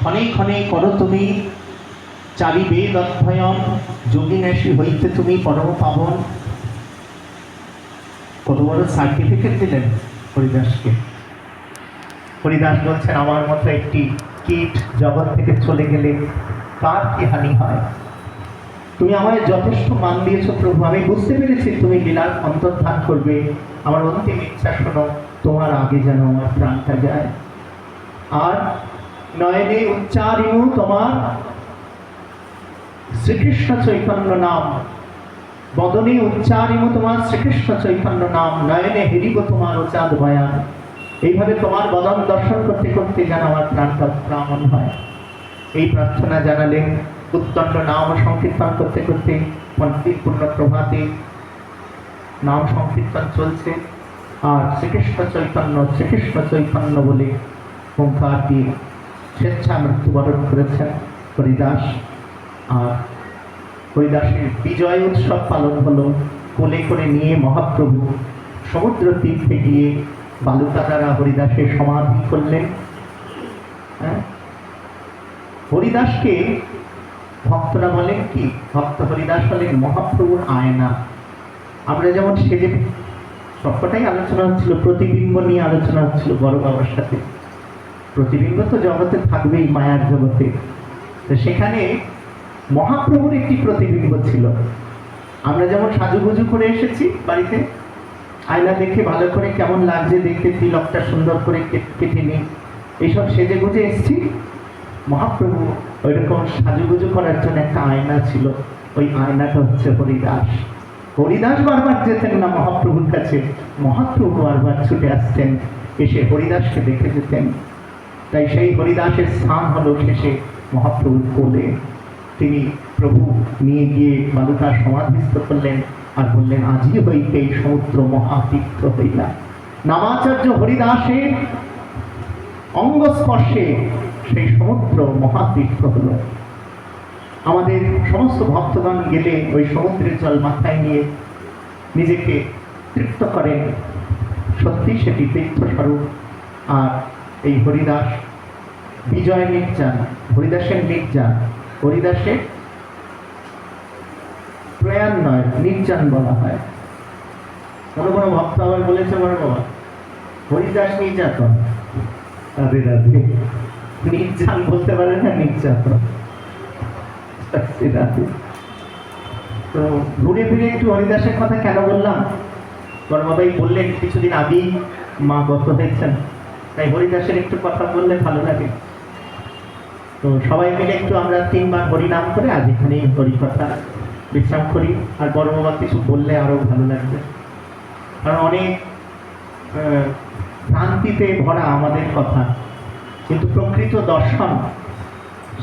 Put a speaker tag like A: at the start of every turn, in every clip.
A: ক্ষণে ক্ষণে করো তুমি চারি বেদ অধ্যয়ন যোগিনেশী হইতে তুমি পরম পাবন কত বড় সার্টিফিকেট দিলেন হরিদাসকে হরিদাস বলছেন আমার মতো একটি কীট জগৎ থেকে চলে গেলে কার কি হানি হয় তুমি আমায় যথেষ্ট মান দিয়েছ প্রভু আমি বুঝতে পেরেছি তুমি লীলার অন্তর্ধান করবে আমার অন্তিম ইচ্ছা শোনো তোমার আগে যেন আমার প্রাণটা যায় আর নয়নে উচ্চারিণু তোমার শ্রীকৃষ্ণ চৈতন্য নাম বদনে উচ্চারিণু তোমার শ্রীকৃষ্ণ চৈতন্য নাম নয়নে হেরিব তোমার চাঁদ ভয়ান এইভাবে তোমার বদন দর্শন করতে করতে যেন আমার প্রাণ প্রাণ হয় এই প্রার্থনা জানালে উত্তণ্ড নাম সংকীর্তন করতে করতে পূর্ণ প্রভাতে নাম সংকীর্তন চলছে আর শ্রীকৃষ্ণ চৈতন্য শ্রীকৃষ্ণ চৈতন্য বলে ওঙ্কার দিয়ে স্বেচ্ছা মৃত্যুবরণ করেছেন হরিদাস আর হরিদাসের বিজয় উৎসব পালন হলো কোলে করে নিয়ে মহাপ্রভু সমুদ্র তীর্থে গিয়ে বালুকা দ্বারা হরিদাসের সমাধি করলেন হ্যাঁ? হরিদাসকে ভক্তরা বলেন কি ভক্ত হরিদাস হলেন মহাপ্রভুর আয়না আমরা যেমন সেজে সবকটাই আলোচনা হচ্ছিল প্রতিবিম্ব নিয়ে আলোচনা হচ্ছিল বড় বাবার সাথে প্রতিবিম্ব তো জগতে থাকবেই মায়ার জগতে তো সেখানে মহাপ্রভুর একটি প্রতিবিম্ব ছিল আমরা যেমন সাজুগুজু করে এসেছি বাড়িতে আয়না দেখে ভালো করে কেমন লাগছে দেখতে তিলকটা সুন্দর করে কেটে নিই এইসব সেজে গুজে এসছি মহাপ্রভু ওইরকম সাজুগুজু করার জন্য একটা আয়না ছিল ওই আয়নাটা হচ্ছে হরিদাস হরিদাস বারবার যেতেন না মহাপ্রভুর কাছে মহাপ্রভু বারবার ছুটে আসতেন এসে হরিদাসকে দেখে যেতেন তাই সেই হরিদাসের স্থান হলো শেষে মহাপ্রভুর কোলে তিনি প্রভু নিয়ে গিয়ে বালুকা সমাধিস্থ করলেন আর বললেন আজই হইতে সমুদ্র মহাতীর্থ হইলা নামাচার্য হরিদাসের অঙ্গস্পর্শে সেই সমুদ্র মহাতীর্থ হল আমাদের সমস্ত ভক্তগণ গেলে ওই সমুদ্রের জল মাথায় নিয়ে নিজেকে তৃপ্ত করেন সত্যি সেটি তীর্থস্বরূপ আর এই হরিদাস বিজয় মির্জা হরিদাসের মির্জা হরিদাসে প্রয়াণ নয় নির্যান বলা হয় কোনো কোনো ভক্ত আবার বলেছে বড় বাবা হরিদাস নির্যাতন রাধে রাধে নির্যান বলতে পারে না নির্যাতন তো ঘুরে ফিরে একটু হরিদাসের কথা কেন বললাম বড় বাবাই বললেন কিছুদিন আগেই মা গত হয়েছেন তাই হরিদাসের একটু কথা বললে ভালো লাগে তো সবাই মিলে একটু আমরা তিনবার হরিনাম করে আজ হরি কথা বিশ্রাম করি আর বড় বাবা কিছু বললে আরও ভালো লাগবে কারণ অনেক শান্তিতে ভরা আমাদের কথা কিন্তু প্রকৃত দর্শন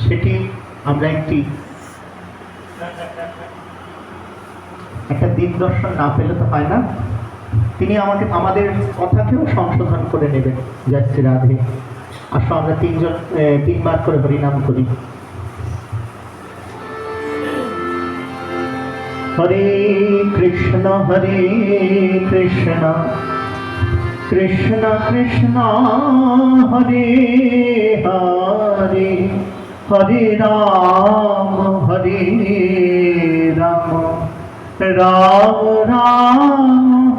A: সেটি আমরা একটি একটা দিন দর্শন না পেলে তো হয় না তিনি আমাকে আমাদের কথাকেও সংশোধন করে নেবেন যাচ্ছি রাধে আসলে আমরা তিনজন তিনবার করে পরিণাম করি
B: হরে কৃষ্ণ হরে কৃষ্ণ কৃষ্ণ কৃষ্ণ হরে হরে হরে রাম হরে রাম রাম রাম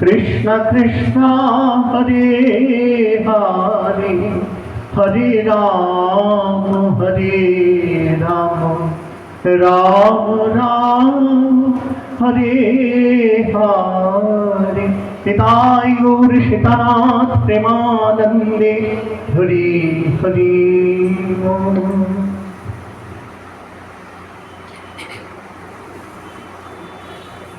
B: কৃষ্ণ কৃষ্ণ হরে হরে হরে রাম হরে রাম রাম রাম হরে হরে পিতাই গৌর সীতানাথ প্রেমানন্দে হরি হরি